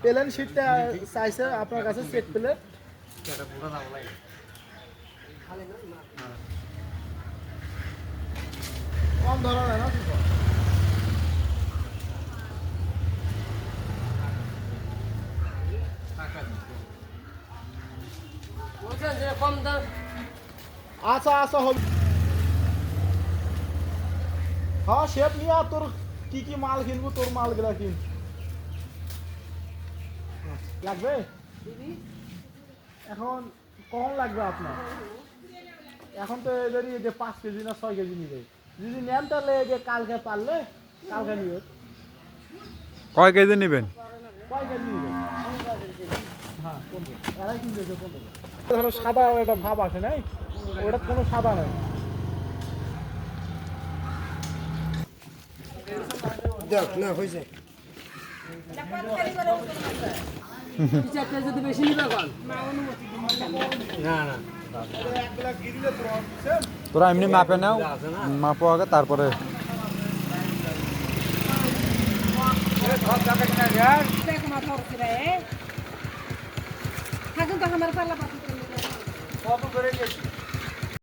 Plane শিটটা চাইছে আপনার কাছে সেট প্লেট কম ধরনের না কিছু? বলছেন যে কম দাম আচ্ছা আচ্ছা হবে হ্যাঁ শেপ নিয়ে তোর কি কি মাল কিনবো তোর মালগুলা কিন। লাগবে? এখন কম লাগবে আপনার? এখন তো এদেরই যে পাঁচ কেজি না ছয় কেজি নিবে। যদি নেন তাহলে যে কালকে পারলে কালকে নিবে। কয় কেজি নেবেন? কয় কেজি নিবে? হ্যাঁ পনেরো। পনেরো। ধরো সাদা একটা ভাব আছে নাই? ওটা কোনো সাদা নাই। দেখ না হয়েছে। চারটে যদি বেশি নিবে কন না না তোরা এমনি মাপে নাও মাপো আগে তারপরে। থাকুন তো আমার পাল্লা পাতি করে গেছি